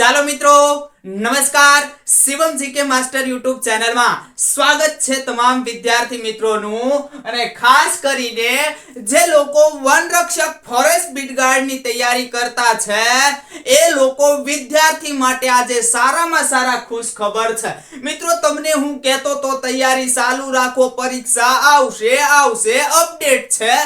ચાલો મિત્રો, નમસ્કાર. શિવમ જીકે માસ્ટર યુટ્યુબ ચેનલમાં સ્વાગત છે તમામ વિદ્યાર્થી મિત્રોનું. અને ખાસ કરીને જે લોકો વનરક્ષક ફોરેસ્ટ બીટગાર્ડની તૈયારી કરતા છે, એ લોકો વિદ્યાર્થી માટે આજે સારામાં સારા ખુશ ખબર છે. મિત્રો, તમને હું કહેતો તો તૈયારી ચાલુ રાખો, પરીક્ષા આવશે આવશે, અપડેટ છે.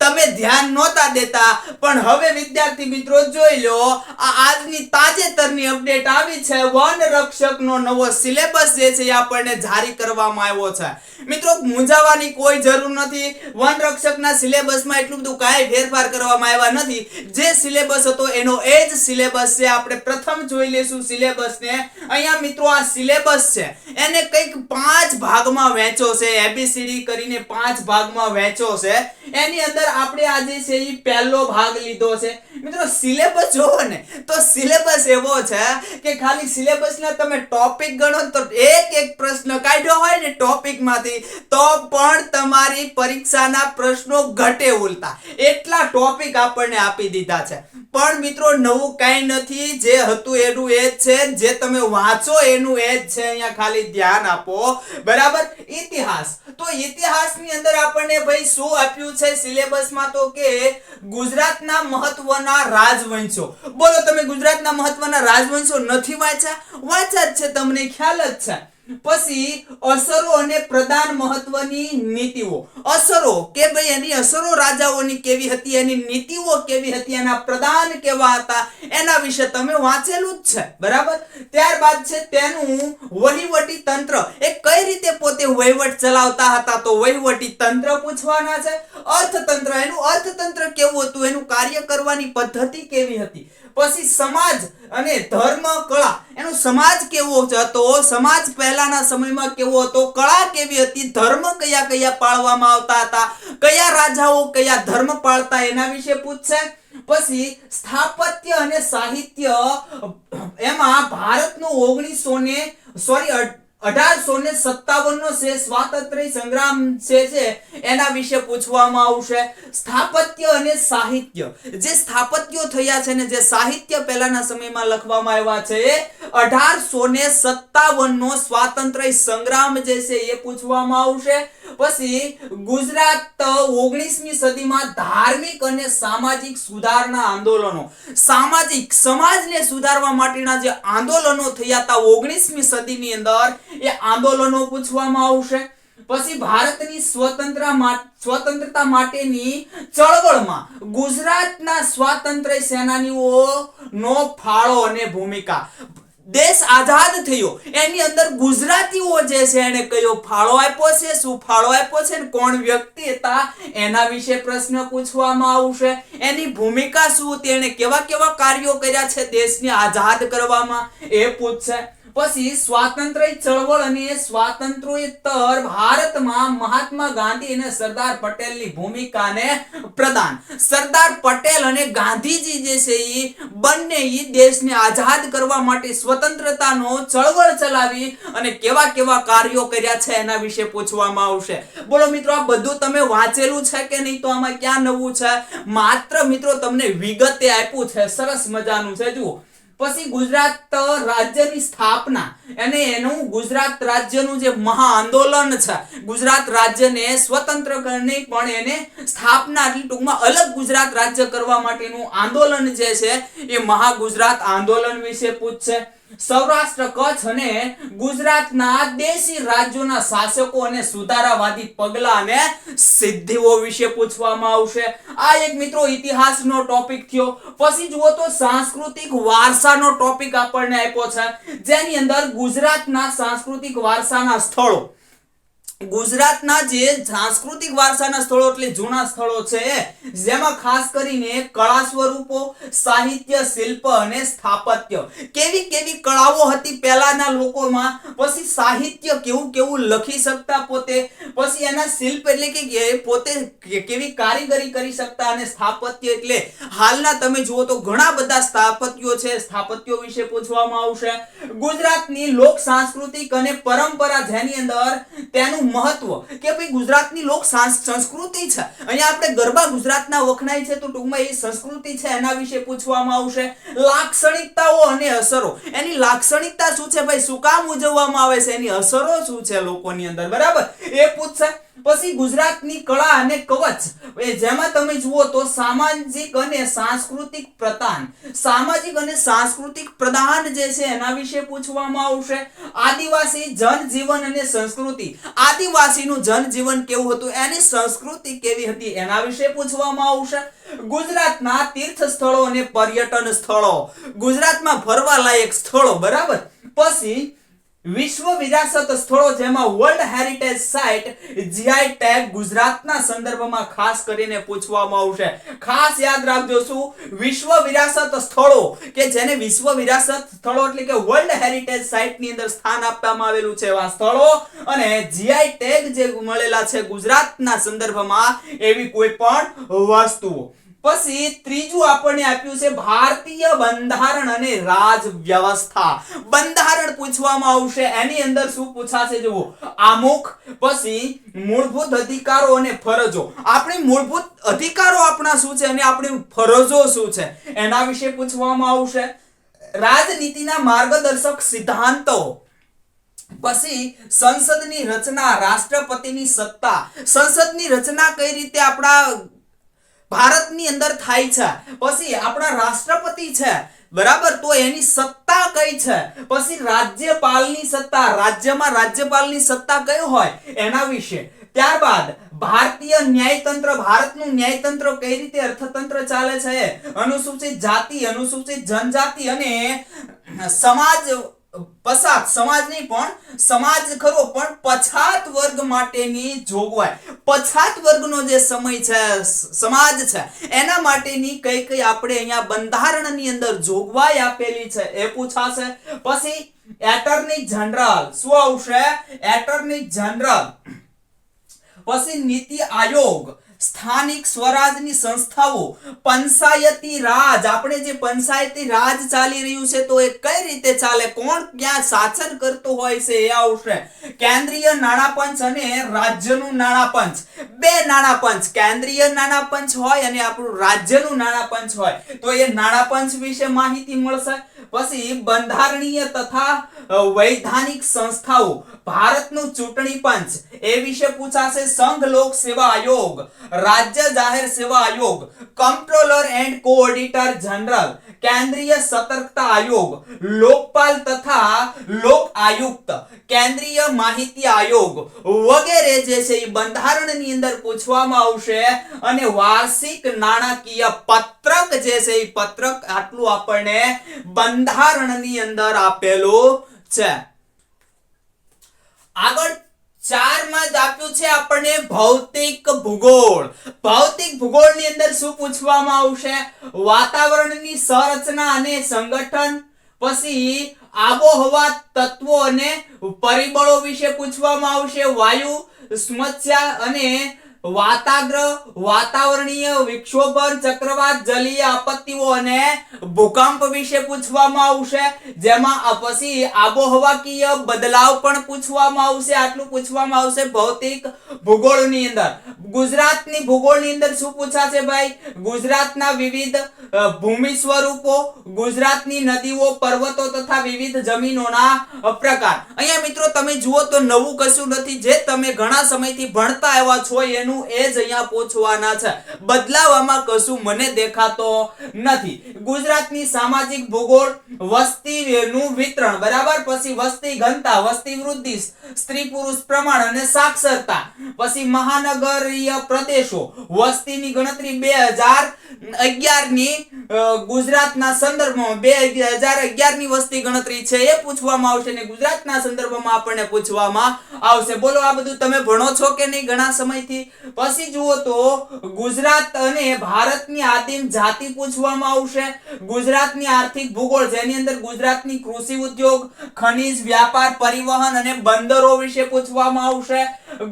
તમે ધ્યાન નહોતા દેતા, પણ હવે વિદ્યાર્થી મિત્રો જોઈ લો, આ આજની તાજેતરની અપડેટ આવી છે. વન રક્ષકનો નવો સિલેબસ જે છે એ આપણને જારી કરવામાં આવ્યો છે. મિત્રો, મૂંઝાવાની કોઈ જરૂર નથી. વન રક્ષકના સિલેબસમાં એટલું બધું કાંઈ ફેરફાર કરવામાં આવ્યા નથી. જે સિલેબસ હતો એનો એ જ સિલેબસ છે. આપણે પ્રથમ જોઈ લઈશું સિલેબસને. અહીંયા મિત્રો આ સિલેબસ છે. એને કંઈક પાંચ ભાગમાં વહેંચો છે. એબીસીડી કરીને પાંચ ભાગમાં વહેંચો છે. એની અંદર આપણે આજે છે એ પહેલો ભાગ લીધો છે. મિત્રો સિલેબસ જોવો ને, તો સિલેબસ એવો છે કે ખાલી સિલેબસના તમે ટોપિક ગણો તો એક એક પ્રશ્ન કાઢ્યો હોય ને ટોપિકમાંથી તો પણ તમારી પરીક્ષાના પ્રશ્નો ઘટે ઉલતા એટલા ટોપિક આપણને આપી દીધા છે. પણ મિત્રો, નવું કાંઈ નથી. જે હતું એનું એ જ છે. જે તમે વાંચો એનું એ જ છે. અહીંયા ખાલી ધ્યાન આપો. બરાબર? ઇતિહાસ. તો ઇતિહાસની અંદર આપણને ભાઈ શું આપ્યું છે? સિલેબસમાં તો કે ગુજરાતના મહત્વના રાજવંશો. બોલો તમે ગુજરાતના મહત્વના રાજવંશો નથી વાંચ્યા? વાંચ્યા જ છે, તમને ખ્યાલ જ છે. પછી અસરો અને પ્રધાન મહત્વની નીતિઓ. અસરો કે ભાઈ એની અસરો રાજાઓની કેવી હતી, એની નીતિઓ કેવી હતી, એના પ્રધાન કેવા હતા, એના વિશે તમે વાંચેલું જ છે. બરાબર? ત્યારબાદ છે તેનું વહીવટી તંત્ર. એ કઈ રીતે પોતે વહીવટ ચલાવતા હતા તો વહીવટી તંત્ર પૂછવાના છે? અર્થતંત્ર. એનું અર્થતંત્ર કેવું હતું? એનું કાર્ય કરવાની પદ્ધતિ કેવી હતી? પછી સમાજ અને ધર્મ, કળા. એનો સમાજ કેવો હતો? સમાજ પહેલાના સમયમાં કેવો હતો? કળા કેવી હતી? ધર્મ કયા કયા પાળવામાં આવતા હતા? કયા રાજાઓ કયા ધર્મ પાળતા? એના વિશે પૂછશે. પછી સ્થાપત્ય અને સાહિત્ય, એમાં ભારતનું ઓગણીસો ને સોરી અઢારસો ને સત્તાવન નો છે સ્વાતંત્ર્ય સંગ્રામ છે છે, એના વિશે પૂછવામાં આવશે. સ્થાપત્ય અને સાહિત્ય. જે સ્થાપત્યો થયા છે ને જે સાહિત્ય પહેલાના સમયમાં લખવામાં આવ્યા છે, અઢારસો ને સત્તાવન સ્વાતંત્ર્ય સંગ્રામ જે છે એ પૂછવામાં આવશે. પછી ગુજરાત ઓગણીસમી સદીમાં ધાર્મિક અને સામાજિક સુધારણા આંદોલનો. સામાજિક સમાજને સુધારવા માટેના જે આંદોલનો થયા હતા ઓગણીસમી સદીની અંદર, એ આંદોલનો પૂછવામાં આવશે. પછી ભારતની સ્વતંત્ર સ્વતંત્રતા માટેની ચળવળમાં ગુજરાતના સ્વાતંત્ર્ય સેનાનીઓ નો ફાળો અને ભૂમિકા. દેશ આઝાદ થયો. એની અંદર ગુજરાતીઓ જે છે એને કયો ફાળો આપ્યો છે, શું ફાળો આપ્યો છે કોણ વ્યક્તિ હતા, એના વિશે પ્રશ્ન પૂછવામાં આવશે. એની ભૂમિકા શું તેણે કેવા કેવા કાર્યો કર્યા છે દેશને આઝાદ કરવામાં, એ પૂછશે. પછી સ્વાતંત્ર ચળવળ અને સ્વાતંત્રોત્તર ભારતમાં મહાત્મા ગાંધી અને સરદાર પટેલની ભૂમિકાને પ્રદાન. સરદાર પટેલ અને ગાંધીજી જે છે એ બંને એ દેશને આઝાદ કરવા માટે સ્વતંત્રતાનો ચળવળ ચલાવી અને કેવા કેવા કાર્યો કર્યા છે એના વિશે પૂછવામાં આવશે. બોલો મિત્રો, આ બધું તમે વાંચેલું છે કે નહીં? તો આમાં ક્યાં નવું છે? માત્ર મિત્રો, તમને વિગતે આપ્યું છે. સરસ મજાનું છે. જુઓ પછી ગુજરાત રાજ્યની સ્થાપના અને એનું ગુજરાત રાજ્યનું જે મહા આંદોલન છે, ગુજરાત રાજ્યને સ્વતંત્ર કરવાની પણ એને સ્થાપના એટલે ટૂંકમાં અલગ ગુજરાત રાજ્ય કરવા માટેનું આંદોલન જે છે, એ મહા ગુજરાત આંદોલન વિશે પૂછશે. સૌરાષ્ટ્ર, કચ્છ અને ગુજરાતના દેશી રાજ્યોના શાસકો અને સુધારાવાદી પગલા અને સિદ્ધિઓ વિશે પૂછવામાં આવશે. આ એક મિત્રો ઇતિહાસનો ટોપિક થયો. પછી જુઓ તો સાંસ્કૃતિક વારસાનો ટોપિક આપણને આપ્યો છે. જેની અંદર ગુજરાતના સાંસ્કૃતિક વારસાના સ્થળો ગુજરાતના જે સાંસ્કૃતિક વારસાના સ્થળો એટલે જૂના સ્થળો છે, જેમાં ખાસ કરીને કળા સ્વરૂપો, સાહિત્ય, શિલ્પ અને સ્થાપત્ય. કેવી કેવી કળાઓ હતી પહેલાના લોકોમાં? પછી સાહિત્ય કેવું કેવું લખી શકતા પોતે? પછી એના શિલ્પ એટલે કે પોતે કેવી કારીગરી કરી શકતા અને સ્થાપત્ય એટલે? હાલના તમે જુઓ તો ઘણા બધા સ્થાપત્યો છે, સ્થાપત્યો વિશે પૂછવામાં આવશે. ગુજરાતની લોક સાંસ્કૃતિક અને પરંપરા જેની અંદર તેનું મહત્વ કે ભાઈ ગુજરાતની લોક સંસ્કૃતિ છે. અહીંયા આપણે ગરબા ગુજરાતના વખણાય છે તો ટૂંકમાં એ સંસ્કૃતિ છે એના વિશે પૂછવામાં આવશે. લાક્ષણિકતાઓ અને અસરો. એની લાક્ષણિકતા શું છે? ભાઈ શું કામ ઉજવવામાં આવે છે? એની અસરો શું છે લોકોની અંદર? બરાબર? એ પૂછશે. પછી ગુજરાતની કળા અને કવચ. જેમાં તમે જુઓ તો સામાજિક અને સાંસ્કૃતિક પ્રદાન સામાજિક અને સાંસ્કૃતિક પ્રદાન જે છે એના વિશે પૂછવામાં આવશે. આદિવાસી જનજીવન અને સંસ્કૃતિ. આદિવાસીનું જનજીવન કેવું હતું? એની સંસ્કૃતિ કેવી હતી? એના વિશે પૂછવામાં આવશે. ગુજરાતના તીર્થ સ્થળો અને પર્યટન સ્થળો. ગુજરાતમાં ફરવા લાયક સ્થળો, બરાબર? પછી વિશ્વ વિરાસત સ્થળો જેમાં world heritage site GI tag ગુજરાતના સંદર્ભમાં ખાસ કરીને પૂછવામાં આવશે. ખાસ યાદ રાખજો શું? વિશ્વ વિરાસત સ્થળો કે જેને વિશ્વ વિરાસત સ્થળો એટલે કે વર્લ્ડ હેરિટેજ સાઇટની અંદર સ્થાન આપવામાં આવેલું છે એવા સ્થળો અને જીઆઈ ટેગ જે મળેલા છે ગુજરાતના સંદર્ભમાં એવી કોઈ પણ વસ્તુઓ. પછી ત્રીજું આપણને આપ્યું છે ભારતીય બંધારણ અને રાજ વ્યવસ્થા બંધારણ પૂછવામાં આવશે, એની અંદર શું પૂછાશે જુઓ. આમુખ, પછી મૂળભૂત અધિકારો અને ફરજો. આપણી મૂળભૂત અધિકારો આપણા શું છે અને આપણી ફરજો શું છે? એના વિશે પૂછવામાં આવશે. રાજનીતિના માર્ગદર્શક સિદ્ધાંતો. પછી સંસદની રચના, રાષ્ટ્રપતિની સત્તા. સંસદની રચના કઈ રીતે આપણા ભારતની અંદર થાય છે. પછી આપણા રાષ્ટ્રપતિ છે, બરાબર? તો એની સત્તા કઈ છે? પછી રાજ્યપાલની સત્તા, રાજ્યમાં રાજ્યપાલની સત્તા કઈ હોય? એના વિશે. ત્યારબાદ, ભારતીય ન્યાયતંત્ર, ભારતનું ન્યાયતંત્ર કઈ રીતે અર્થતંત્ર ચાલે છે? અનુસૂચિત જાતિ, અનુસૂચિત જનજાતિ અને સમાજ પછાત સમાજ નહીં, પણ સમાજ ખરો, પણ પછાત વર્ગ માટેની જોગવાઈ. પછાત વર્ગનો જે સમય છે, સમાજ છે, એના માટેની કઈ કઈ આપણે અહીંયા બંધારણની અંદર જોગવાઈ આપેલી છે એ પૂછાશે. પછી એટર્ની જનરલ શું આવશે? એટર્ની જનરલ પછી નીતિ આયોગ. સ્થાનિક સ્વરાજની સંસ્થાઓ, પંચાયતી રાજ, આપણે જે પંચાયતી રાજ ચાલી રહ્યું છે તો એ કઈ રીતે ચાલે, કોણ ક્યાં શાસન કરતું હોય છે એ આવશે. કેન્દ્રીય નાણાં પંચ અને રાજ્યનું નાણાં પંચ બે નાણાં પંચ કેન્દ્રીય નાણાં પંચ હોય અને આપણું રાજ્યનું નાણાં પંચ હોય. તો એ નાણાં પંચ વિશે માહિતી મળશે. પછી બંધારણીય તથા વૈધાનિક સંસ્થાઓ, ભારતનું ચૂંટણી પંચ, એ વિશે પૂછાશે સંઘ લોક સેવા આયોગ, રાજ્ય જાહેર સેવા આયોગ, કંટ્રોલર એન્ડ કોઓર્ડિનેટર જનરલ, કેન્દ્રીય સતર્કતા આયોગ, લોકપાલ તથા લોક આયુક્ત, કેન્દ્રીય માહિતી આયોગ વગેરે જે છે એ બંધારણની અંદર પૂછવામાં આવશે. અને વાર્ષિક નાણાકીય પત્રક જે છે એ પત્રક આટલું આપણને બંધારણની અંદર આપેલો છે. આગળ ચારમાં જ આપ્યું છે આપણને ભૌતિક ભૂગોળ. ભૌતિક ભૂગોળની અંદર શું પૂછવામાં આવશે? વાતાવરણની સંરચના અને સંગઠન, પછી આબોહવા તત્વો અને પરિબળો વિશે પૂછવામાં આવશે, વાયુ, સમસ્યા અને વાતાગ્રહ વાતાવરણીય વિક્ષોભન ચક્રવાત જલીય આપત્તિઓ અને ભૂકંપ વિશે પૂછવામાં આવશે. જેમાં પછી આબોહવાકીય બદલાવ પણ પૂછવામાં આવશે. આટલું પૂછવામાં આવશે ભૌતિક ભૂગોળની અંદર. ગુજરાતની ભૂગોળની અંદર શું પૂછાશે ભાઈ? ગુજરાતના વિવિધ ભૂમિ સ્વરૂપો, ગુજરાતની નદીઓ, પર્વતો તથા વિવિધ જમીનોના પ્રકાર. અહીંયા મિત્રો તમે જુઓ તો નવું કશું નથી. જે તમે ઘણા સમયથી ભણતા આવ્યા છો, એનું એ જ અહીંયા પૂછવાના છે. બદલાવામાં કશું મને દેખાતો નથી. ગુજરાતની સામાજિક ભૂગોળ, વસ્તીનું વિતરણ, બરાબર? પછી વસ્તી ઘનતા, વસ્તી વૃદ્ધિ, સ્ત્રી પુરુષ પ્રમાણ અને સાક્ષરતા. પછી મહાનગરીય પ્રદેશો. વસ્તીની ગણતરી બે હજાર અગિયારની ગુજરાતના સંદર્ભમાં બે હજાર અગિયારની વસ્તી ગણતરી છે એ પૂછવામાં આવશે ને ગુજરાતના સંદર્ભમાં આપણને પૂછવામાં આવશે. બોલો, આ બધું તમે ભણો છો કે નહીં? ઘણા સમયથી પછી જુઓ તો ગુજરાત અને ભારતની આદિમ જાતિ પૂછવામાં આવશે. ગુજરાતની આર્થિક ભૂગોળ, જેની અંદર ગુજરાતની કૃષિ ઉદ્યોગ, ખનિજ, વ્યાપાર, પરિવહન અને બંદરો વિશે પૂછવામાં આવશે.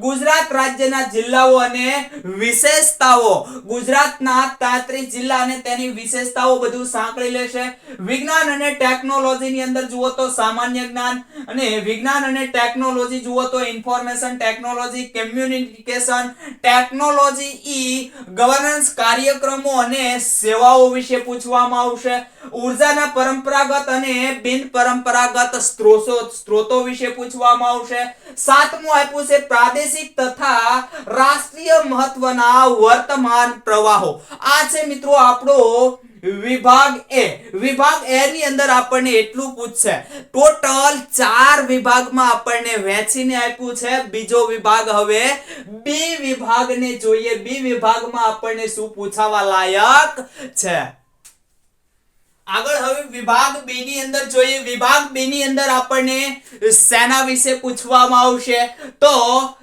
ગુજરાત રાજ્યના જિલ્લાઓ અને વિશેષતાઓ. ગુજરાતના તાત્રીસ જિલ્લા અને તેની વિશેષતાઓ બધું સાંકળી લેશે. વિજ્ઞાન અને ટેકનોલોજીની અંદર જુઓ તો સામાન્ય જ્ઞાન અને વિજ્ઞાન અને ટેકનોલોજી જુઓ તો information technology, communication technology e governance કાર્યક્રમો અને સેવાઓ વિશે પૂછવામાં આવશે. ઉર્જાના પરંપરાગત અને બિન પરંપરાગત સ્ત્રોતો સ્ત્રોતો વિશે પૂછવામાં આવશે. સાતમું આપ્યું છે પ્રાદેશિક તથા રાષ્ટ્રીય મહત્વના વર્તમાન પ્રવાહો. આ છે મિત્રો આપણો વિભાગ એ. વિભાગ એ ની અંદર આપણને એટલું પૂછશે. ટોટલ ચાર વિભાગમાં આપણને વેચીને આપ્યું છે. બીજો વિભાગ હવે બી વિભાગને જોઈએ. બી વિભાગમાં આપણને શું પૂછાવા લાયક છે? આગળ હવે વિભાગ બી ની અંદર જોઈએ. વિભાગ બી ની અંદર આપણને સેના વિશે પૂછવામાં આવશે. તો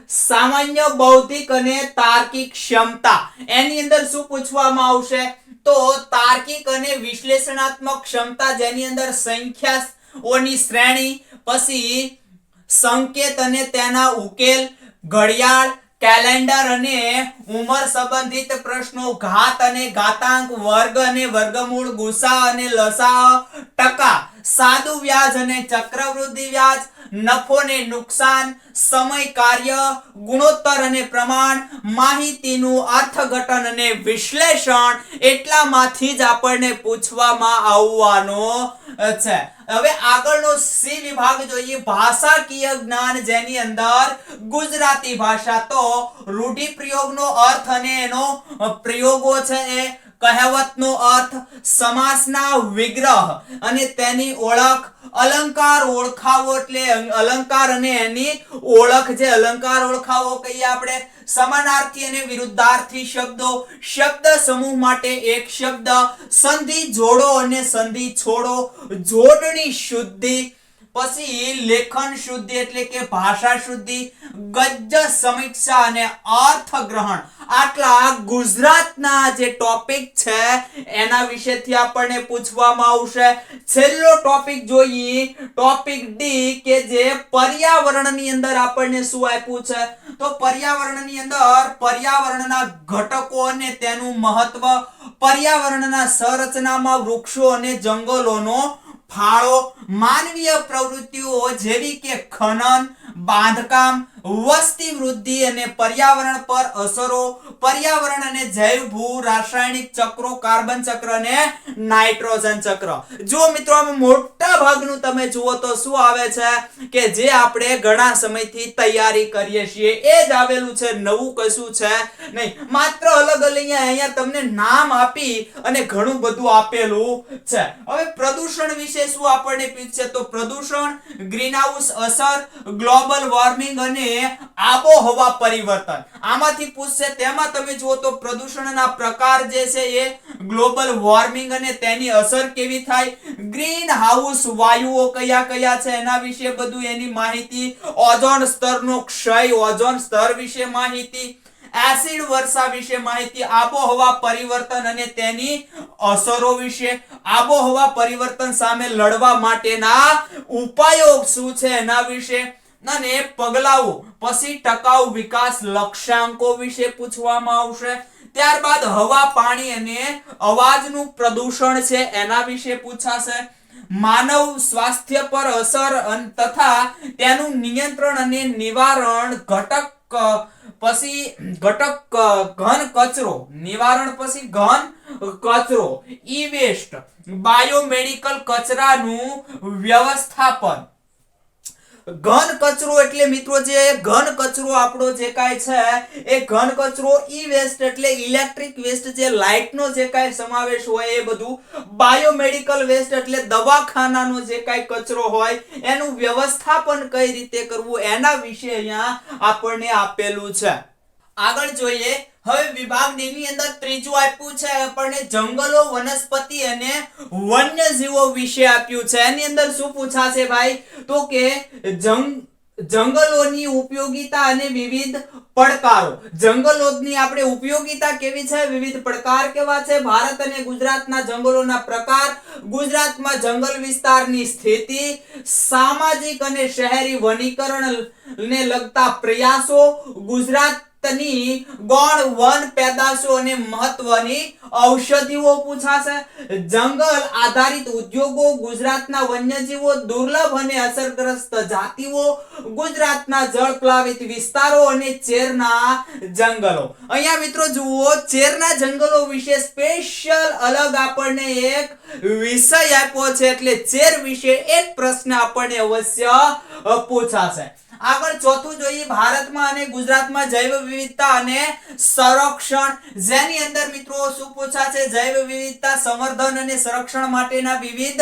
સામાન્ય બૌદ્ધિક અને તાર્કિક ક્ષમતા. એની અંદર શું પૂછવામાં આવશે? તો તાર્કિક અને વિશ્લેષણાત્મક ક્ષમતા જેની અંદર સંખ્યાઓની શ્રેણી, પછી સંકેત અને તેના ઉકેલ, ઘડિયાળ, કેલેન્ડર અને ઉંમર સંબંધિત પ્રશ્નો, ઘાત અને ઘાતાંક, વર્ગ અને વર્ગમૂળ ગુસા અને લસા ટકા. સાદુ વ્યાજ અને ચક્રવૃદ્ધિ વ્યાજ નફો ને નુકસાન, સમય કાર્ય, ગુણોત્તર અને પ્રમાણ, માહિતીનું અર્થઘટન અને વિશ્લેષણ એટલામાંથી જ આપણને પૂછવામાં આવવાનો છે. હવે આગળનો સી વિભાગ જોઈએ, ભાષાકીય જ્ઞાન જેની અંદર ગુજરાતી ભાષા તો રૂઢિપ્રયોગનો અર્થ અને એનો પ્રયોગો છે એ કહેવતનો અર્થ સમાસના વિગ્રહ અને તેની ઓળખ અલંકાર ઓળખાવો એટલે અલંકાર અને એની ઓળખ જે અલંકાર ઓળખાવો કહીએ આપણે, સમાનાર્થી અને વિરુદ્ધાર્થી શબ્દો, શબ્દ સમૂહ માટે એક શબ્દ, સંધિ જોડો અને સંધિ છોડો, જોડણી શુદ્ધિ પછી લેખન શુદ્ધિ એટલે કે ભાષા શુદ્ધિ, ગદ્ય સમીક્ષા અને અર્થ ગ્રહણ આટલા ગુજરાતના જે ટોપિક છે, એના વિશેથી આપણને પૂછવામાં આવશે. છેલ્લો ટોપિક જોઈએ, ટોપિક ડી કે જે પર્યાવરણની અંદર આપણને શું આપ્યું છે? તો પર્યાવરણની અંદર પર્યાવરણના ઘટકો અને તેનું મહત્વ, પર્યાવરણના સંરચનામાં વૃક્ષો અને જંગલોનો ફાળો માનવીય પ્રવૃત્તિઓ જેવી કે ખનન બાંધકામ વસ્તી વૃદ્ધિ અને પર્યાવરણ પર અસરો, પર્યાવરણ અને જૈવ ભૂ રાસાયણિક ચક્રો, કાર્બન ચક્ર અને નાઇટ્રોજન ચક્ર. જો મિત્રો મોટા ભાગનું તમે જુઓ તો શું આવે છે કે જે આપણે ઘણા સમયથી તૈયારી કરીએ છીએ, એ જ આવેલું છે, નવું કશું છે નહીં. માત્ર અલગ અલગ અહીંયા અહીંયા તમને નામ આપી અને ઘણું બધું આપેલું છે. હવે પ્રદૂષણ વિશે શું આપણને પૂછશે તો પ્રદૂષણ ગ્રીનહાઉસ અસર ગ્લોબલ વોર્મિંગ અને આબોહવા પરિવર્તન. આમાંથી પૂછશે, તેમાં તમે જુઓ તો પ્રદૂષણના પ્રકાર જે છે એ ગ્લોબલ વોર્મિંગ અને તેની અસર કેવી થાય? ગ્રીન હાઉસ વાયુઓ કયા કયા છે? એના વિશે બધું એની માહિતી, ઓઝોન સ્તરનો ક્ષય, ઓઝોન સ્તર વિશે માહિતી, એસિડ વર્ષા વિશે માહિતી, આબોહવા પરિવર્તન અને તેની અસરો વિશે. આબોહવા પરિવર્તન સામે લડવા માટેના ઉપાયો શું છે એના વિશે અને પગલાઓ, પછી ટકાઉ વિકાસ લક્ષ્યાંકો વિશે પૂછવામાં આવશે. ત્યારબાદ હવા, પાણી અને અવાજનું પ્રદૂષણ છે એના વિશે પૂછાશે. માનવ સ્વાસ્થ્ય પર અસર તથા તેનું નિયંત્રણ અને નિવારણ ઘટક, પછી ઘટક, ઘન કચરો, નિવારણ પછી ઘન કચરો, ઈ વેસ્ટ બાયોમેડિકલ કચરાનું વ્યવસ્થાપન ઘન કચરો એટલે મિત્રો જે ઘન કચરો આપણો જે કાંઈ છે, એ ઘન કચરો ઈ વેસ્ટ એટલે ઇલેક્ટ્રિક વેસ્ટ જે લાઇટનો જે કાંઈ સમાવેશ હોય એ બધું બાયોમેડિકલ વેસ્ટ એટલે દવાખાનાનો જે કાંઈ કચરો હોય, એનું વ્યવસ્થાપન કઈ રીતે કરવું એના વિશે અહીંયા આપણને આપેલું છે. આગળ જોઈએ હવે વિભાગ ડી ની અંદર ત્રીજું આપ્યું છે, આપણને જંગલો, વનસ્પતિ અને વન્યજીવો વિશે આપ્યું છે. એની અંદર શું પૂછાશે ભાઈ? તો કે જંગ, જંગલોની ઉપયોગિતા અને વિવિધ પડકારો. જંગલોની આપણે ઉપયોગિતા કેવી છે? વિવિધ પડકાર કેવા છે? ભારત અને ગુજરાતના જંગલોના પ્રકાર, ગુજરાતમાં જંગલ વિસ્તારની સ્થિતિ, સામાજિક અને શહેરી વનીકરણ ને લગતા પ્રયાસો, ગુજરાત ભારતની ગોળ વન પેદાશો અને મહત્વની ઔષધિઓ પૂછાશે. જંગલ આધારિત ઉદ્યોગો, ગુજરાતના વન્યજીવો, દુર્લભ અને અસરગ્રસ્ત જાતિઓ, ગુજરાતના જળપ્લાવિત વિસ્તારો અને ચેરના જંગલો. અહીંયા મિત્રો જુઓ, ચેરના જંગલો વિશે સ્પેશિયલ અલગ આપણને એક વિષય આપ્યો છે, એટલે ચેર વિશે એક પ્રશ્ન આપણને અવશ્ય પૂછાશે. આગળ ચોથું જોઈએ ભારતમાં અને ગુજરાતમાં જૈવ વિવિધતા અને સંરક્ષણ. જેની અંદર મિત્રો શું પૂછાશે જૈવ વિવિધતા, સંવર્ધન અને સંરક્ષણ માટેના વિવિધ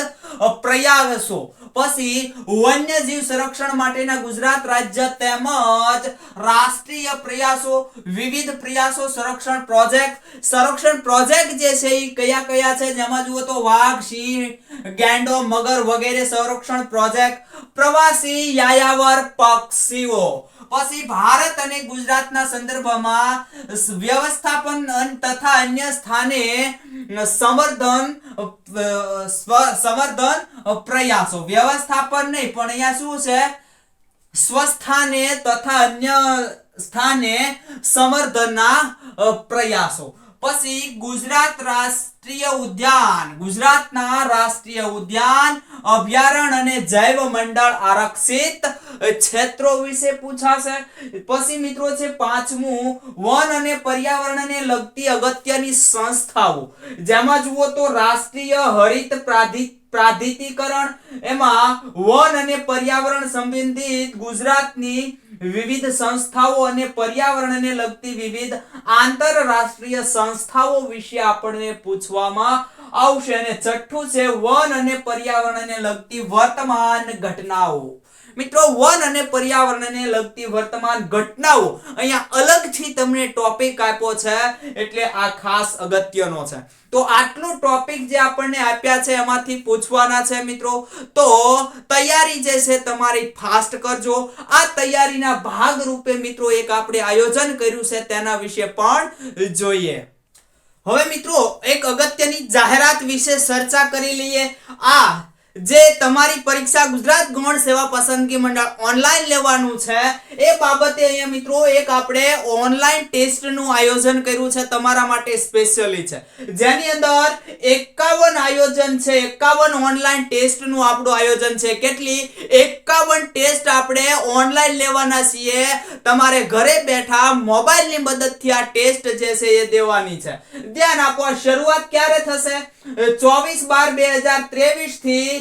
પ્રયાસો. પછી વન્યજીવ સંરક્ષણ માટેના ગુજરાત રાજ્ય તેમજ રાષ્ટ્રીય પ્રયાસો, વિવિધ પ્રયાસો, સંરક્ષણ પ્રોજેક્ટ. સંરક્ષણ પ્રોજેક્ટ જે છે એ કયા કયા છે? જેમાં જુઓ તો વાઘ સિંહ ગેંડો, મગર વગેરે સંરક્ષણ પ્રોજેક્ટ. પ્રવાસી યાયાવર પક્ષીઓ. પછી ભારત અને ગુજરાતના સંદર્ભમાં વ્યવસ્થાપન તથા અન્ય સ્થાને સંવર્ધન સંવર્ધન પ્રયાસો. વ્યવસ્થાપન નહીં, પણ અહીંયા શું છે? સ્વસ્થાને તથા અન્ય સ્થાને સંવર્ધનના પ્રયાસો. પછી ગુજરાત રાષ્ટ્રીય ઉદ્યાન. ગુજરાતના રાષ્ટ્રીય ઉદ્યાન અભયારણ્ય અને જૈવ મંડળ આરક્ષિત ક્ષેત્રો વિશે પૂછાશે. પછી મિત્રો છે પાંચમું, વન અને પર્યાવરણને લગતી અગત્યની સંસ્થાઓ. જેમાં જુઓ તો રાષ્ટ્રીય હરિત પ્રાધિ, પ્રાધિતિકરણ. એમાં વન અને પર્યાવરણ સંબંધિત ગુજરાતની વિવિધ સંસ્થાઓ અને પર્યાવરણને લગતી વિવિધ આંતરરાષ્ટ્રીય સંસ્થાઓ વિશે આપણને પૂછવામાં આવશે. અને છઠ્ઠું છે વન અને પર્યાવરણને લગતી વર્તમાન ઘટનાઓ. મિત્રો, વન અને પર્યાવરણને લગતી વર્તમાન ઘટનાઓ અહીંયા અલગથી તમને ટોપિક આપ્યો છે, એટલે આ ખાસ અગત્યનો છે. તો આટલું ટોપિક જે આપણને આપ્યા છે, એમાંથી પૂછવાના છે મિત્રો, તો તૈયારી જે છે તમારી ફાસ્ટ કરજો. આ તૈયારીના ભાગ રૂપે મિત્રો એક આપણે આયોજન કર્યું છે, તેના વિશે પણ જોઈએ. હવે મિત્રો, એક અગત્યની જાહેરાત વિશે ચર્ચા કરી લઈએ. આ જે તમારી પરીક્ષા ગુજરાત ગૌણ સેવા પસંદગી મંડળ ઓનલાઈન લેવાનું છે, એ બાબતે અહીંયા મિત્રો એક આપણે ઓનલાઈન ટેસ્ટનું આયોજન કર્યું છે, તમારા માટે સ્પેશિયલી છે. જેની અંદર એકાવન આયોજન છે, એકાવન ઓનલાઈન ટેસ્ટનું આપણું આયોજન છે. કેટલી? એકાવન ટેસ્ટ આપણે ઓનલાઈન લેવાના છીએ. તમારે ઘરે બેઠા મોબાઈલની મદદથી આ ટેસ્ટ જે છે એ દેવાની છે. ધ્યાન આપો શરૂઆત ક્યારે થશે? ચોવીસ બાર બે હજાર ત્રેવીસથી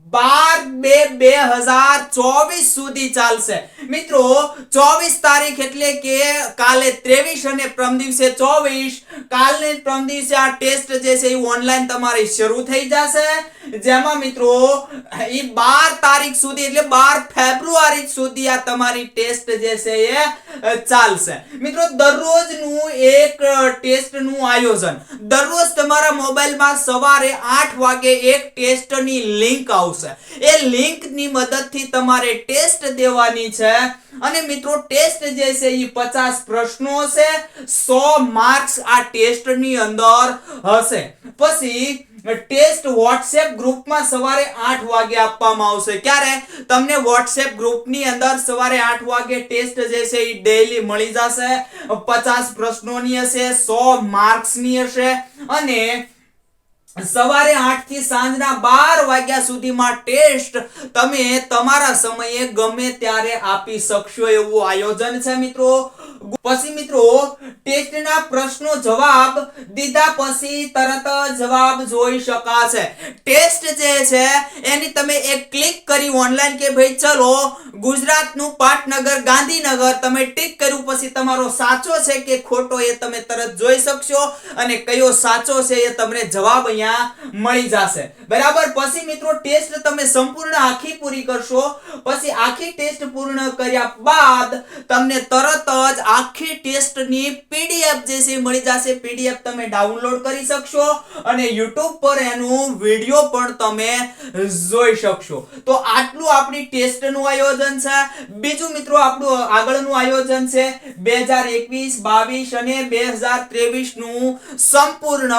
બાર બે બે હજાર ચોવીસ સુધી ચાલશે. મિત્રો, ચોવીસ તારીખ એટલે કે કાલે ત્રેવીસ અને પ્રમ ચોવીસ. કાલને પ્રમ દિવસે આ ટેસ્ટ જે છે એ ઓનલાઈન તમારી શરૂ થઈ જશે. જેમાં મિત્રો એ બાર તારીખ સુધી એટલે બાર ફેબ્રુઆરી સુધી આ તમારી ટેસ્ટ જે છે એ ચાલશે. મિત્રો, દરરોજનું એક ટેસ્ટનું આયોજન. દરરોજ તમારા મોબાઈલમાં સવારે આઠ વાગે એક ટેસ્ટની લિંક આવશે. એ લિંકની મદદથી તમારે ટેસ્ટ દેવાની છે. અને મિત્રો, ટેસ્ટ જે છે એ પચાસ પ્રશ્નો હશે. સો માર્ક્સ આ ટેસ્ટની અંદર હશે. પછી, ટેસ્ટ વોટ્સએપ ગ્રુપમાં સવારે આઠ વાગે આપવામાં આવશે. ક્યારે? તમને વોટ્સએપ ગ્રુપની અંદર સવારે આઠ વાગે ટેસ્ટ જે છે એ ડેઈલી મળી જશે. પચાસ પ્રશ્નોની હશે, સો માર્ક્સની હશે. અને સવારે આઠથી સાંજના બાર વાગ્યા સુધીમાં ટેસ્ટ તમે તમારા સમયે ગમે ત્યારે આપી શકશો એવું આયોજન છે મિત્રો. પછી મિત્રો, ટેસ્ટના પ્રશ્નો જવાબ દીધા પછી તરત જવાબ જોઈ શકાશે. ટેસ્ટ જે છે, એની તમે એક ક્લિક કરી ઓનલાઈન કે ભાઈ ચલો ગુજરાતનું પાટનગર, ગાંધીનગર તમે ટિક કર્યું પછી તમારો સાચો છે કે ખોટો એ તમે તરત જોઈ શકશો અને કયો સાચો છે એ તમને જવાબ અહીંયા મળી જશે. બરાબર? પછી મિત્રો ટેસ્ટ તમે સંપૂર્ણ આખી પૂરી કરશો. પછી આખી ટેસ્ટ પૂર્ણ કર્યા બાદ તમને તરત જ આખી ટેસ્ટની પીડીએફ જે છે મળી જશે. પીડીએફ તમે ડાઉનલોડ કરી શકશો અને યુટ્યુબ પર એનું વીડિયો પણ તમે જોઈ શકશો. તો આટલું આપણી ટેસ્ટનું આયોજન છે. બીજું મિત્રો આપણું આગળનું આયોજન છે બે હજાર એકવીસ, બાવીસ અને બે હજાર ત્રેવીસનું સંપૂર્ણ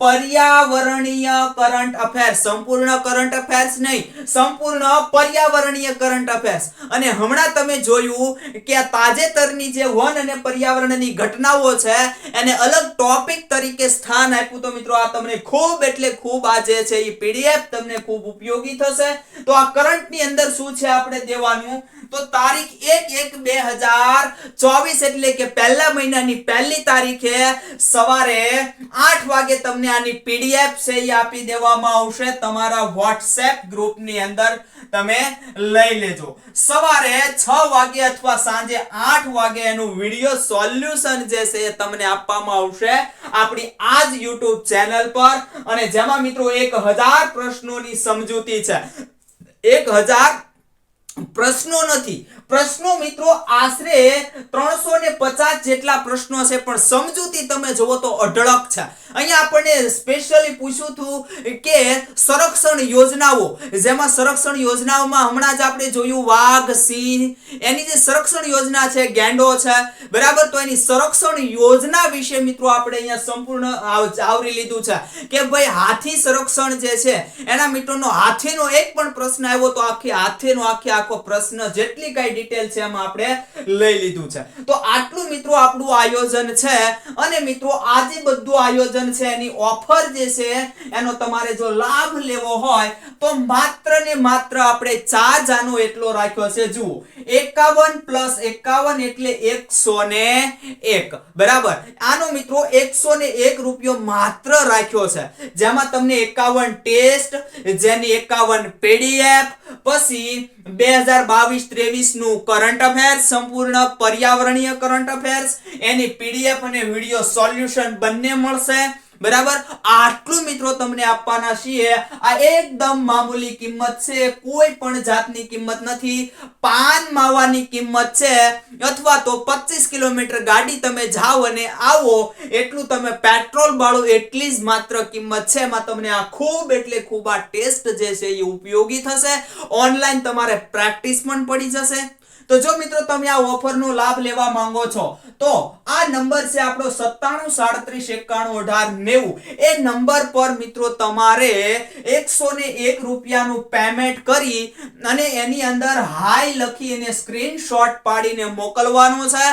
પર્યાવરણીય કરંટ અફેર્સ સંપૂર્ણ કરંટ અફેર્સ નહીં, સંપૂર્ણ પર્યાવરણીય કરંટ અફેર્સ અને હમણાં તમે જોયું કે આ તાજેતરની જે વન અને પર્યાવરણની ઘટનાઓ છે, એને અલગ ટોપિક તરીકે સ્થાન આપ્યું. તો મિત્રો, આ તમને ખૂબ એટલે ખૂબ આ જે છે એ પીડીએફ તમને ખૂબ ઉપયોગી થશે. તો આ કરંટની અંદર શું છે આપણે દેવાનું? તો તારીખ એક એક બે હજાર ચોવીસ એટલે કે પહેલા મહિનાની પહેલી તારીખે સવારે આઠ વાગે તમને આની પીડીએફ છે એ આપી દેવામાં આવશે. તમારા વોટ્સએપ ગ્રુપની અંદર તમે લઈ લેજો. સવારે છ વાગે અથવા સાંજે આઠ વાગે એનું વીડિયો સોલ્યુશન જે છે એ તમને આપવામાં આવશે આપણી આ જ યુટ્યુબ ચેનલ પર. અને જેમાં મિત્રો એક હજાર પ્રશ્નોની સમજૂતી છે. એક હજાર પ્રશ્નો નથી પ્રશ્નો મિત્રો આશરે ત્રણસો ને પચાસ જેટલા પ્રશ્નો છે પણ સમજૂતી તમે જુઓ તો અઢળક છે. અહીંયા આપણને સ્પેશિયલી પૂછ્યું હતું કે સંરક્ષણ યોજનાઓ, જેમાં સંરક્ષણ યોજનાઓમાં હમણાં જ આપણે જોયું વાઘ, સિંહ, એની જે સંરક્ષણ યોજના છે, ગેંડો છે, બરાબર? તો એની સંરક્ષણ યોજના વિશે મિત્રો આપણે અહીંયા સંપૂર્ણ આવ- આવરી લીધું છે કે ભાઈ હાથી સંરક્ષણ જે છે, એના મિત્રોનો હાથીનો એક પણ પ્રશ્ન આવ્યો તો આખી હાથીનો આખે આખો પ્રશ્ન જેટલી કઈ ડિટેલ છે એમાં આપણે લઈ લીધું છે. તો આટલું મિત્રો આપણું આયોજન છે અને મિત્રો આ બધું આયોજન છે એની ઓફર જે છે એનો તમારે જો લાભ લેવો હોય તો માત્ર ને માત્ર આપણે ચાર જાનો એટલો રાખ્યો છે. જુઓ, એકાવન પ્લસ એકાવન એટલે એકસો ને એક. બરાબર? આનો મિત્રો એકસો ને એક રૂપિયો માત્ર રાખ્યો છે. જેમાં તમને એકાવન ટેસ્ટ, જેની એકાવન પીડીએફ, પછી બે હજાર બાવીસ ત્રેવીસનું કરંટ અફેર્સ સંપૂર્ણ પર્યાવરણીય કરંટ અફેર્સ એની પીડીએફ અને વીડિયો સોલ્યુશન બંને મળશે. બરાબર? આટલું મિત્રો તમને આપવાના છીએ. આ એકદમ મામૂલી કિંમત છે. કોઈ પણ જાતની કિંમત નથી. પાન માવાની કિંમત છે. અથવા તો 25 કિલોમીટર ગાડી તમે જાઓ અને આવો, એટલું તમે પેટ્રોલ બાળો એટલી જ માત્ર કિંમત છે. એમાં તમને આ ખૂબ એટલે ખૂબ આ ટેસ્ટ જે છે એ ઉપયોગી થશે. ઓનલાઈન તમારે પ્રેક્ટિસ પણ પડી જશે. તો જો મિત્રો તમે આ ઓફરનો લાભ લેવા માંગો છો તો આ નંબર છે આપણો સત્તાણું, સાડત્રીસ, એકાણું, અઢાર, નેવું. એ નંબર પર મિત્રો તમારે એકસો ને એક રૂપિયાનું પેમેન્ટ કરી અને એની અંદર હાઈ લખી અને સ્ક્રીનશોટ પાડીને મોકલવાનો છે.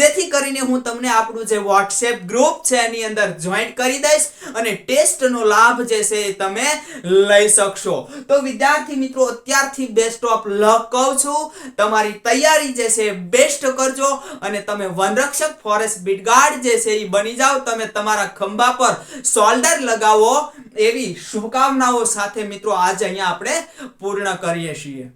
જેથી કરીને હું તમને આપણું જે વોટ્સએપ ગ્રુપ છે એની અંદર જોઈન્ટ કરી દઈશ અને ટેસ્ટનો લાભ જે છે એ તમે લઈ શકશો. તો વિદ્યાર્થી મિત્રો, અત્યારથી બેસ્ટ ઓફ લક કહું છું. તમારી તૈયારી જે છે બેસ્ટ કરજો અને તમે વનરક્ષક ફોરેસ્ટ બિટગાર્ડ જે છે એ બની જાઓ, તમે તમારા ખંભા પર સોલ્ડર લગાવો એવી શુભકામનાઓ સાથે મિત્રો આજે અહીંયા આપણે પૂર્ણ કરીએ છીએ.